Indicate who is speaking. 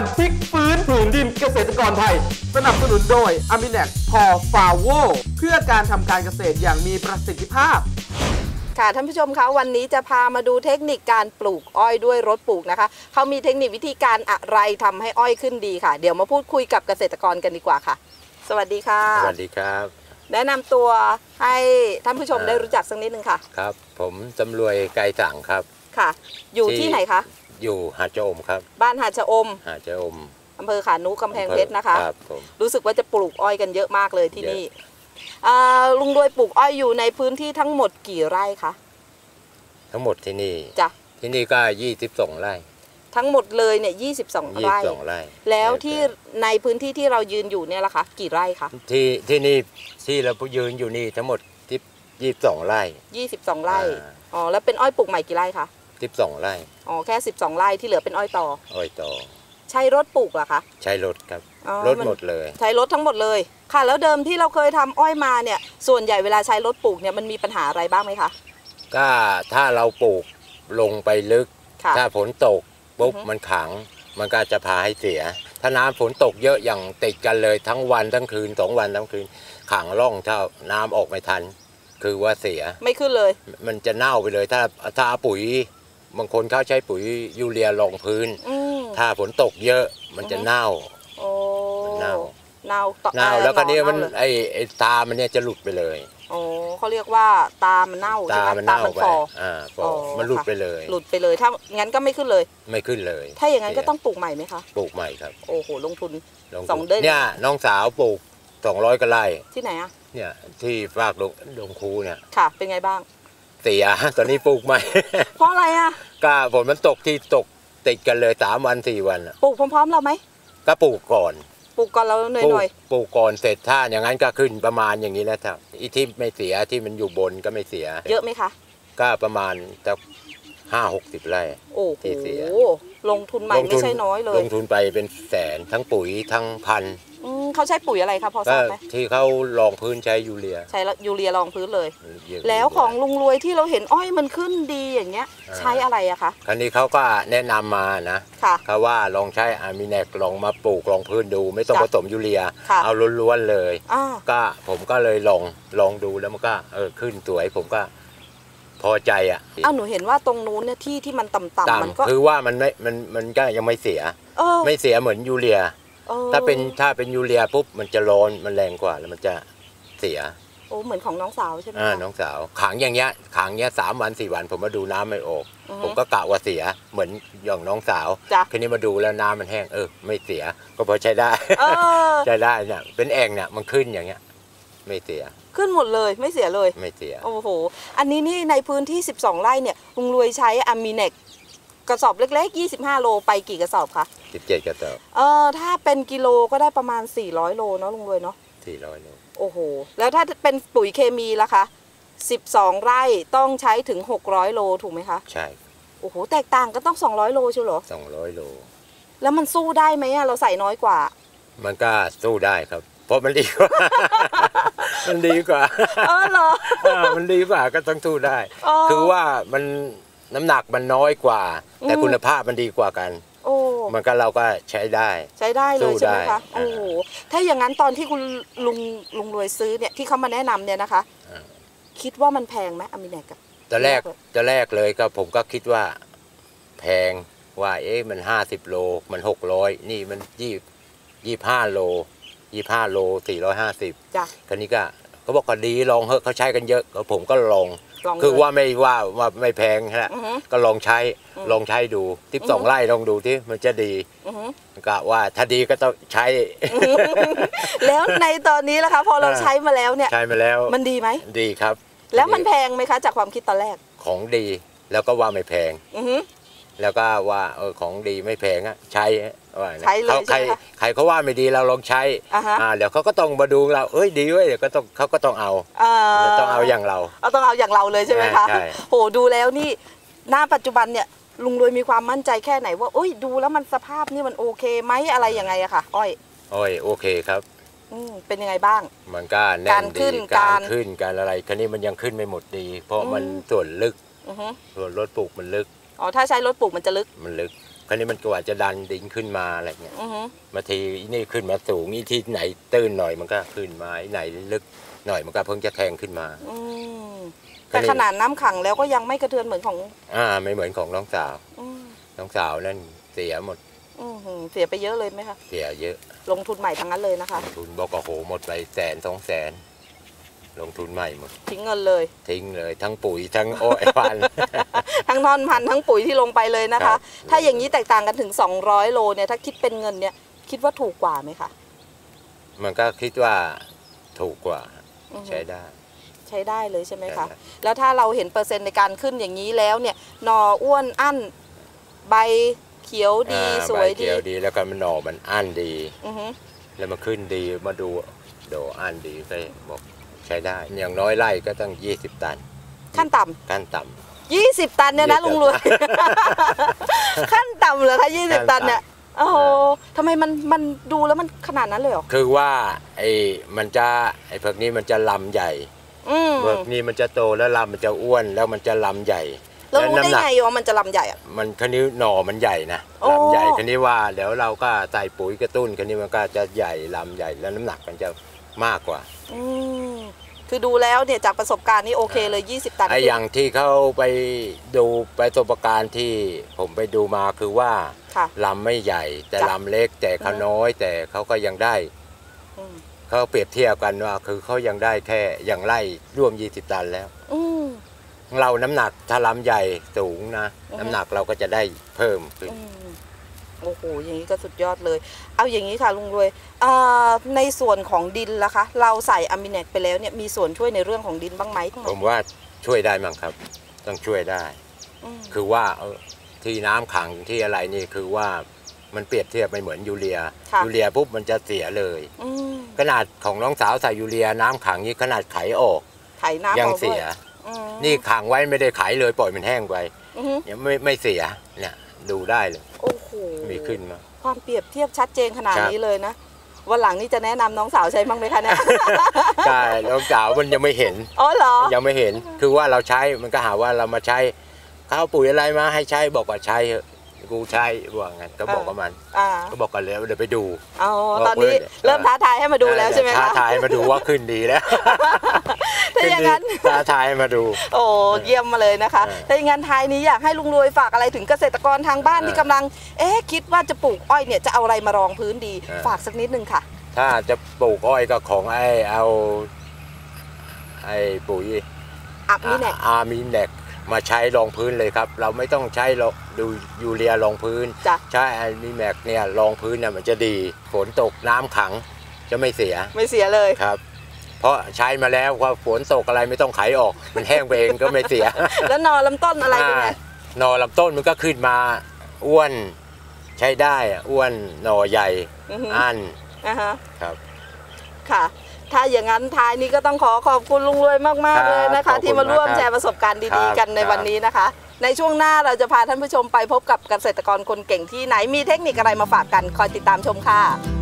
Speaker 1: การพลิกฟื้นผืนดินเกษตรกรไทย สนับสนุนโดย a m i n a c พอฟาโวเพื่อการทำการเกษตรอย่างมีประสิทธิภาพ
Speaker 2: ค่ะท่านผู้ชมคะวันนี้จะพามาดูเทคนิคการปลูกอ้อยด้วยรถปลูกนะคะเขามีเทคนิควิธีการอะไรทำให้อ้อยขึ้นดีค่ะ เดี๋ยวมาพูดคุยกับเกษตรกรกันดีกว่าค่ะ สวัสดีค่ะ
Speaker 3: สวัสดีครับ
Speaker 2: แนะนำตัวให้ท่านผู้ชม
Speaker 3: อ่า
Speaker 2: ได้รู้จักสักนิดนึงค่ะ
Speaker 3: ครับ ผมจำรวยไกรสั่งครับ
Speaker 2: ค่ะ อยู่
Speaker 3: ที่
Speaker 2: ที่ไหนคะ
Speaker 3: อยู่หาดเจ้าอมครับ
Speaker 2: บ้านหาดชะอม
Speaker 3: หาดเจ้าอม
Speaker 2: อำเภอขานุกำแพงเพชรนะคะ
Speaker 3: ครับผม
Speaker 2: รู้สึกว่าจะปลูกอ้อยกันเยอะมากเลยที่
Speaker 3: เยอะ
Speaker 2: นี่อ่าลุงรวยปลูกอ้อยอยู่ในพื้นที่ทั้งหมดกี่ไร่คะ
Speaker 3: ทั้งหมดที่นี่
Speaker 2: จ้ะ
Speaker 3: ที่นี่ก็ยี่สิบสองไร่
Speaker 2: ทั้งหมดเลยเนี่ย22
Speaker 3: ยี่สิ
Speaker 2: ไร่
Speaker 3: บสองไร่
Speaker 2: แล้วที่ในพื้นที่ที่เรายืนอยู่เนี่ยล่ะคะกี่ไร่คะ
Speaker 3: ที่ที่นี่ที่เรายืนอยู่นี่ทั้งหมดที่ยี่สิบสองไร่
Speaker 2: 22ไร่
Speaker 3: อ่า
Speaker 2: อ๋อแล้วเป็นอ้อยปลูกใหม่กี่ไร่คะ
Speaker 3: สิบสองไร่
Speaker 2: อ๋อแค่ 12 ไร่ที่เหลือเป็นอ้อยต่อ
Speaker 3: อ้อยต่อ
Speaker 2: ใช้รถปลูกเหรอคะ
Speaker 3: ใช้รถครับ
Speaker 2: อ๋อ
Speaker 3: รถ
Speaker 2: น
Speaker 3: หมดเลย
Speaker 2: ใช้รถทั้งหมดเลย ค่ะ แล้วเดิมที่เราเคยทำอ้อยมาเนี่ย ส่วนใหญ่เวลาใช้รถปลูกเนี่ยมันมีปัญหาอะไรบ้างไหมคะ
Speaker 3: ก็ถ้าเราปลูกลงไปลึก
Speaker 2: ค่ะ
Speaker 3: ถ้าฝนตกปุ๊บ
Speaker 2: อือฮึ
Speaker 3: มันขัง มันก็จะพาให้เสีย ถ้าน้ำฝนตกเยอะอย่างติดกันเลยทั้งวันทั้งคืนสองวันทั้งคืน ขังร่องถ้าน้ำออกไม่ทัน คือว่าเสีย
Speaker 2: ไม่ขึ้นเลย
Speaker 3: มันจะเน่าไปเลย ถ้าถ้าเอาปุ๋ย บางคนเขาใช้ปุ๋ยยูเรียรองพื้น
Speaker 2: อืม
Speaker 3: ถ้าฝนตกเยอะมันจะ
Speaker 2: อือฮึ
Speaker 3: เน่า
Speaker 2: โอ้
Speaker 3: มันเน่า
Speaker 2: เน่าต่อ
Speaker 3: เน่า
Speaker 2: เอ่อ
Speaker 3: แล้วก็นี้
Speaker 2: หอ
Speaker 3: มัน
Speaker 2: เาเลย
Speaker 3: ไอไอตามันเนี่ยจะหลุดไปเลย
Speaker 2: โอ้เขาเรียกว่าตามันเน่าใช่
Speaker 3: ตา
Speaker 2: ไหม
Speaker 3: มัน
Speaker 2: ตา
Speaker 3: เน่า
Speaker 2: มัน
Speaker 3: ไป
Speaker 2: ฟอ
Speaker 3: อ่าฟอ
Speaker 2: อ๋อ
Speaker 3: มันหลุด
Speaker 2: ค่ะ
Speaker 3: ไปเลย
Speaker 2: หลุดไปเลยถ้างั้นก็ไม่ขึ้นเลย
Speaker 3: ไม่ขึ้นเลย
Speaker 2: ถ้าอย่างนั้นก็
Speaker 3: เสี
Speaker 2: ต้องปลูกใหม่ไหมคะ
Speaker 3: ปลูกใหม่ครับ
Speaker 2: โอ้โหลงทุน
Speaker 3: ลอง
Speaker 2: สองเดือน
Speaker 3: เนี่ยน้องสาวปลูกสองร้อยกว่าไร่
Speaker 2: ที่ไหนอะ
Speaker 3: เนี่ยที่ฝากลงลงคูเนี่ย
Speaker 2: ค่ะ เป็นไงบ้าง
Speaker 3: เสียตอนนี้ปลูกใหม่
Speaker 2: เพราะอะไรอะ
Speaker 3: ก็ฝนมันตกที่ตกติดกันเลยสามวันสี่วันน่ะ
Speaker 2: ปลูกพร้อมๆเราไหม
Speaker 3: ก็ปลูกก่อน
Speaker 2: ปลูกก่อนเราห
Speaker 3: ปลูก
Speaker 2: น่อย
Speaker 3: ปลูกก่อนเสร็จถ้าอย่างนั้นก็ขึ้นประมาณอย่างนี้แล้วครับอีที่ไม่เสียที่มันอยู่บนก็ไม่เสีย
Speaker 2: ๆเยอะไหมคะ
Speaker 3: ก็ประมาณสักห้าหกสิบไร่
Speaker 2: โอ้โห
Speaker 3: ที่เสีย
Speaker 2: ลงทุนใหม่ไม่ใช่น้อยเล
Speaker 3: ล
Speaker 2: ย
Speaker 3: งทุนไปเป็นแสนทั้งปุ๋ยทั้งพันธุ์
Speaker 2: อืมเขาใช้ปุ๋ยอะไรคะพอท
Speaker 3: ก็
Speaker 2: ราบไหม
Speaker 3: ที่เขาลองพื้นใช้ยูเรีย
Speaker 2: ใช้ยูเรียรองพื้นเลย
Speaker 3: เยะ
Speaker 2: แล้วของลุงรวยที่เราเห็นอ้อยมันขึ้นดีอย่างเงี้ย
Speaker 3: อ่า
Speaker 2: ใช้อะไรอะคะ
Speaker 3: คราวนี้เขาก็แนะนำมานะ
Speaker 2: ค่ะ
Speaker 3: เขาว่าลองใช้อามิเนกลองมาปลูกลองพื้นดู ไม่ต้อง
Speaker 2: จ้ะ
Speaker 3: ผสมยูเรีย
Speaker 2: ค่ะ
Speaker 3: เอาล้วนๆเลย
Speaker 2: อ่า
Speaker 3: ก็ผมก็เลยลองลองดูแล้วมันก็เออขึ้นสวยผมก็ พอใจอะ
Speaker 2: อ้าวหนูเห็นว่าตรงนู้นเนี่ยที่ที่มันต่ำๆมันก็
Speaker 3: ต่ำคือว่ามันไม่มันมันก็ยังไม่เสีย
Speaker 2: เออ
Speaker 3: ไม่เสียเหมือนยูเรีย
Speaker 2: ออ
Speaker 3: ถ้าเป็นถ้าเป็นยูเรียปุ๊บมันจะร้อนมันแรงกว่าแล้วมันจะเสีย
Speaker 2: โอ้เหมือนของน้องสาวใช่ไหม
Speaker 3: อ่า
Speaker 2: คะ
Speaker 3: น้องสาวขังอย่างเงี้ยขังเงี้ยสามวันสี่วัน ผมมาดูน้ำไม่ออก
Speaker 2: อือฮึ
Speaker 3: ผมก็กะว่าเสียเหมือนอย่างน้องสาว
Speaker 2: จ้ะ
Speaker 3: คืนนี้มาดูแล้วน้ำมันแห้งเออไม่เสีย ก็พอใช้ได้
Speaker 2: เออ
Speaker 3: ใช้ได้เนี่ยเป็นแอ่งเนี่ยมันขึ้นอย่างเงี้ย ไม่เสีย
Speaker 2: ขึ้นหมดเลยไม่เสียเลย
Speaker 3: ไม่เสีย
Speaker 2: โอ้โห อันนี้นี่ในพื้นที่ 12 ไร่เนี่ยลุงรวยใช้อะมิเนกกระสอบเล็กๆ 25 โลไปกี่กระสอบคะ
Speaker 3: สิบเจ็ดกระสอบ
Speaker 2: เออถ้าเป็นกิโลก็ได้ประมาณ 400 โลเนาะลุงรวยเนาะ
Speaker 3: สี่ร้อยโล
Speaker 2: โอ้โห แล้วถ้าเป็นปุ๋ยเคมีล่ะคะ 12 ไร่ต้องใช้ถึง 600 โลถูกไหมคะ
Speaker 3: ใช่
Speaker 2: โอ้โห แตกต่างก็ต้อง 200 โลใช่เหรอ
Speaker 3: สองร้อยโล
Speaker 2: แล้วมันสู้ได้ไหมอะเราใส่น้อยกว่า
Speaker 3: มันก็สู้ได้ครับ เพราะมันดีกว่า มันดีกว่า
Speaker 2: เออเหรอ
Speaker 3: อ่ามันดีกว่าก็ต้องสู้ได้
Speaker 2: อ๋อ
Speaker 3: คือว่ามันน้ำหนักมันน้อยกว่า แต่
Speaker 2: อืม
Speaker 3: คุณภาพมันดีกว่ากัน
Speaker 2: โอ้
Speaker 3: มันก็เราก็ใช้ได้
Speaker 2: ใช้ได้เล
Speaker 3: สู้
Speaker 2: ยใช่ไหม
Speaker 3: ได้
Speaker 2: คะ
Speaker 3: อ่า
Speaker 2: โอ้โหถ้าอย่างนั้นตอนที่คุณลุงลุงรวยซื้อเนี่ยที่เขามาแนะนำเนี่ยนะคะ
Speaker 3: อ่า
Speaker 2: คิดว่ามันแพงไหมอามิเนกอะ
Speaker 3: ตอนแรก
Speaker 2: แรกเลย
Speaker 3: ตอนแรกเลยก็ผมก็คิดว่า แพงว่าเอ๊ะมันห้าสิบโลมันหกร้อยนี่มันยี่ยี่ห้าโล ยี่ห้าโลสี่ร้อยห้าสิบ
Speaker 2: จ้ะ
Speaker 3: คันนี้ก็เขาบอกก็ดีลองเถอะเขาใช้กันเยอะก็ผมก็ลอง
Speaker 2: ลองเลย
Speaker 3: คือว่าไม่ว่าว่าไม่แพงฮะ
Speaker 2: อือฮึ
Speaker 3: ก็ลองใช้
Speaker 2: อืม
Speaker 3: ลองใช้ดูทิป
Speaker 2: อือฮึ
Speaker 3: สองไร่ลองดูที่มันจะดี
Speaker 2: อือหือ
Speaker 3: กะว่าถ้าดีก็ต้องใช้
Speaker 2: แล้วในตอนนี้ล่ะคะพอเรา
Speaker 3: อ่า
Speaker 2: ใช้มาแล้วเนี่ย
Speaker 3: ใช้มาแล้ว
Speaker 2: มันดีไหม
Speaker 3: ดีครับ
Speaker 2: แล้วมันแพงไหมคะ จากความคิดตอนแรก
Speaker 3: ของดีแล้วก็ว่าไม่แพง
Speaker 2: อือหือ
Speaker 3: แล้วก็ว่าเออของดีไม่แพงอะใช้ว่านะ
Speaker 2: ใช้เลย
Speaker 3: ขาใคร
Speaker 2: ใช่ไหมคะ
Speaker 3: ใครเขาว่าไม่ดีเราลองใช้
Speaker 2: อ่าฮะ
Speaker 3: อ่าเดี๋ยวเขาก็ต้องมาดูเราเอ้ยดีเว้ยเดี๋ยวก็ต้องเขาก็ต้องเอา
Speaker 2: เอ่อ
Speaker 3: ต้องเอาอย่างเรา
Speaker 2: เอาต้องเอาอย่างเราเลยใช่ไหมคะ
Speaker 3: ใช่
Speaker 2: โหดูแล้วนี่หน้าปัจจุบันเนี่ยลุงรวยมีความมั่นใจแค่ไหนว่าเอ้ยดูแล้วมันสภาพนี่มันโอเคไหมอะไรยังไงอะค่ะ อ้อย
Speaker 3: โอ้ยโอเคครับ
Speaker 2: อืมเป็นยังไงบ้าง
Speaker 3: มันก็แน่
Speaker 2: การ
Speaker 3: น
Speaker 2: ขึ้
Speaker 3: ดี
Speaker 2: น
Speaker 3: การ
Speaker 2: การ
Speaker 3: ขึ้นการอะไรคันนี้มันยังขึ้นไม่หมดดี เพราะ
Speaker 2: อืม
Speaker 3: มันส่วนลึก
Speaker 2: อือฮึ
Speaker 3: ส่วนรถปลูกมันลึก
Speaker 2: อ๋อถ้าใช้รถปลูกมันจะลึก
Speaker 3: มันลึกคราวนี้มันกว่าจะดันดินขึ้นมาอะไรเงี้ย
Speaker 2: อือฮึ
Speaker 3: บางทีอีนี่ขึ้นมาสูงอีที่ไหนตื้นหน่อยมันก็ขึ้นมาอีไหนลึกหน่อยมันก็เพิ่งจะแทงขึ้นมา
Speaker 2: อืมแต่ขนาดน้ำขังแล้วก็ยังไม่กระเทือนเหมือนของ
Speaker 3: อ่า ไม่เหมือนของน้องสาว
Speaker 2: อืม
Speaker 3: น้องสาวนั่นเสียหมด
Speaker 2: อือหือเสียไปเยอะเลยไหมคะ
Speaker 3: เสียเยอะ
Speaker 2: ลงทุนใหม่ทั้งนั้นเลยนะคะ
Speaker 3: ทุนบอกโอ้โหหมดไปแสนสองแสนล งทุนใหม่หมด
Speaker 2: ทิ้งเงินเลย
Speaker 3: ทิ้งเลยทั้งปุ๋ยทั้งโอ้ยพัน
Speaker 2: ทั้งท่อนพันธุ์ทั้งปุ๋ยที่ลงไปเลยนะ
Speaker 3: ครั
Speaker 2: คะ
Speaker 3: บ
Speaker 2: ถ้าอย่างนี้แตกต่างกันถึง 200 โลเนี่ยถ้าคิดเป็นเงินเนี่ยคิดว่าถูกกว่าไหมคะ
Speaker 3: มันก็คิดว่าถูกกว่า
Speaker 2: อือฮึ
Speaker 3: ใช้ได้
Speaker 2: ใช้ได้เลยใช่ไหมคะ
Speaker 3: ใช่ได้
Speaker 2: แล้วถ้าเราเห็นเปอร์เซ็นต์ในการขึ้นอย่างนี้แล้วเนี่ยหนออ้วนอั้นใบเขียวดี
Speaker 3: อ่า
Speaker 2: สวย
Speaker 3: ใบ
Speaker 2: ดี
Speaker 3: เขียวดีแล้วก็มันหน่อมันอั้นดี
Speaker 2: อือฮึ
Speaker 3: แล้วมันขึ้นดีมาดูโดอั้นดีก็บอกใช้ได้ อย่างน้อยไร่ก็ต้อง 20 ตัน
Speaker 2: ขั้นต่ำ
Speaker 3: ขั้นต่
Speaker 2: 20ตันเนี่ยนะ
Speaker 3: 20
Speaker 2: ลุงรวย ขั้นต่ำเหรอคะ
Speaker 3: ขั้น
Speaker 2: 20
Speaker 3: ต่ำ
Speaker 2: ตันเนี่ยโอ้โหทำไมมันมันดูแล้วมันขนาดนั้นเลยเหรอำ
Speaker 3: คือว่าไอ้มันจะไอ้พวกนี้มันจะลำใหญ่
Speaker 2: อืม
Speaker 3: พวกนี้มันจะโตแล้วลำมันจะอ้วนแล้วมันจะลำใหญ่
Speaker 2: แล้วรู้ได้
Speaker 3: น้ำหนัก
Speaker 2: ไงว่ามันจะลำใหญ่อะ
Speaker 3: มันคันนี้หน่อมันใหญ่นะ
Speaker 2: โอ้
Speaker 3: ลำใหญ่คันนี้ว่าเดี๋ยวเราก็ใส่ปุ๋ยกระตุ้นคันนี้มันก็จะใหญ่ลำใหญ่แล้วน้ำหนักมันจะมากกว่า
Speaker 2: อืม คือดูแล้วเนี่ยจากประสบการณ์นี่โอเคเลย 20 ตัน
Speaker 3: ไอ้อย่างที่เขาไปดูไปประสบการณ์ที่ผมไปดูมาคือว่า
Speaker 2: ค่ะ
Speaker 3: ลำไม่ใหญ่ แต่
Speaker 2: จ้ะ
Speaker 3: ลำเล็กแต่เขาน้อย แต่เขาก็ยังได้
Speaker 2: อืม
Speaker 3: เขาเปรียบเทียบกันว่า คือเขายังได้แค่อย่างไร่ร่วม 20 ตันแล้ว
Speaker 2: อืม
Speaker 3: เราน้ำหนักถ้าลำใหญ่สูงนะ
Speaker 2: อือฮึ
Speaker 3: น้ำหนักเราก็จะได้เพิ่มขึ้น
Speaker 2: อืม โอ้โหอย่างนี้ก็สุดยอดเลย เอาอย่างนี้ค่ะลุงรวยอ่าในส่วนของดินล่ะคะ เราใส่อะมิเนกไปแล้วเนี่ยมีส่วนช่วยในเรื่องของดินบ้างไหม
Speaker 3: ผมว่าช่วยได้มั้งครับ ต้องช่วยได้
Speaker 2: อืม
Speaker 3: คือว่าเออที่น้ำขังที่อะไรนี่คือว่ามันเปรียบเทียบไม่เหมือนยูเรีย
Speaker 2: ค่ะ
Speaker 3: ยูเรียปุ๊บมันจะเสียเลย
Speaker 2: อืม
Speaker 3: ขนาดของน้องสาวใส่ยูเรียน้ำขังนี่ขนาดไขออก
Speaker 2: ไถน้ำ
Speaker 3: ยัง
Speaker 2: อาด้ว
Speaker 3: เสีย
Speaker 2: อืม
Speaker 3: นี่ขังไว้ไม่ได้ไขเลยปล่อยมันแห้งไป
Speaker 2: อือฮึ
Speaker 3: ยังไม่ไม่เสียเนี่ยดูได้เลย
Speaker 2: โอ้โห
Speaker 3: มี ขึ้นมา
Speaker 2: ความเปรียบเทียบชัดเจนขนาด
Speaker 3: ครับ
Speaker 2: นี้เลยนะวันหลังนี่จะแนะนำน้องสาวใช้บ้างไหมคะเนี่ย
Speaker 3: ใช่น้องสาวมันยังไม่เห็น
Speaker 2: อ๋อเหรอ
Speaker 3: ยังไม่เห็นคือว่าเราใช้มันก็หาว่าเรามาใช้ข้าวปุ๋ยอะไรมาให้ใช้บอกว่าใช้เถอะกูใช้ว่างั้นก็บอกกับมัน
Speaker 2: อ่า
Speaker 3: ก็บอกกันแล้วเดี๋ยวไปดู
Speaker 2: อ๋อ
Speaker 3: บอก
Speaker 2: ตอนนี้
Speaker 3: เลย
Speaker 2: เริ่มท้าทายให้มาดูแล้วใช่ไหม
Speaker 3: ท้า
Speaker 2: คะ
Speaker 3: ทายมาดูว่าขึ้นดีแล้ว
Speaker 2: ถ้าอย่างนั้น
Speaker 3: ขึ้ดีท้าทายมาดู
Speaker 2: โอ้เยี่ยมมาเลยนะคะ
Speaker 3: เออ
Speaker 2: ถ้าอย่างนั้นท้ายนี้อยากให้ลุงรวยฝากอะไรถึงเกษตรกรทางบ้าน
Speaker 3: เออ
Speaker 2: ที่กำลัง เอ๊ะคิดว่าจะปลูกอ้อยเนี่ยจะเอาอะไรมารองพื้นดี
Speaker 3: เออ
Speaker 2: ฝากสักนิดนึงค่ะ
Speaker 3: ถ้าจะปลูกอ้อยก็ของไอ้เอาไอ้ปุ๋ย
Speaker 2: อัพนี่แน่
Speaker 3: อาร์มีแนกมาใช้รองพื้นเลยครับ เราไม่ต้องใช้รองดูยูเรียรองพื้น
Speaker 2: จ้ะ
Speaker 3: ใช้อาร์มีแนกเนี่ยรองพื้นเนี่ยมันจะดีฝนตกน้ำขังจะไม่เสีย
Speaker 2: ไม่เสียเลย
Speaker 3: ครับ เพราะใช้มาแล้วว่าฝนตกอะไรไม่ต้องไขออก มันแห้งไปเองก็ไม่เสีย
Speaker 2: แล้วนอลำต้นอะไรเป็นไง
Speaker 3: อ่าหนอลำต้นมันก็ขึ้นมาอ้วนใช้ได้อะอ้วนหน่อใหญ่
Speaker 2: อือฮึ
Speaker 3: อัน
Speaker 2: อ่าฮะ
Speaker 3: ครับ
Speaker 2: ค่ะ ถ้าอย่างนั้นท้ายนี้ก็ต้องขอขอบคุณลุงรวยมาก
Speaker 3: ครั
Speaker 2: ๆ
Speaker 3: บ
Speaker 2: เลยนะ
Speaker 3: ขอ
Speaker 2: คะ
Speaker 3: บคุณ
Speaker 2: ที่มาร่วม
Speaker 3: มากครับ
Speaker 2: แชร์ประสบการณ์
Speaker 3: ครั
Speaker 2: ดี
Speaker 3: บ
Speaker 2: ๆกันใน
Speaker 3: ครับ
Speaker 2: วันนี้นะคะ ในช่วงหน้าเราจะพาท่านผู้ชมไปพบกับเกษตรกรคนเก่งที่ไหนมีเทคนิคอะไรมาฝากกันคอยติดตามชมค่ะ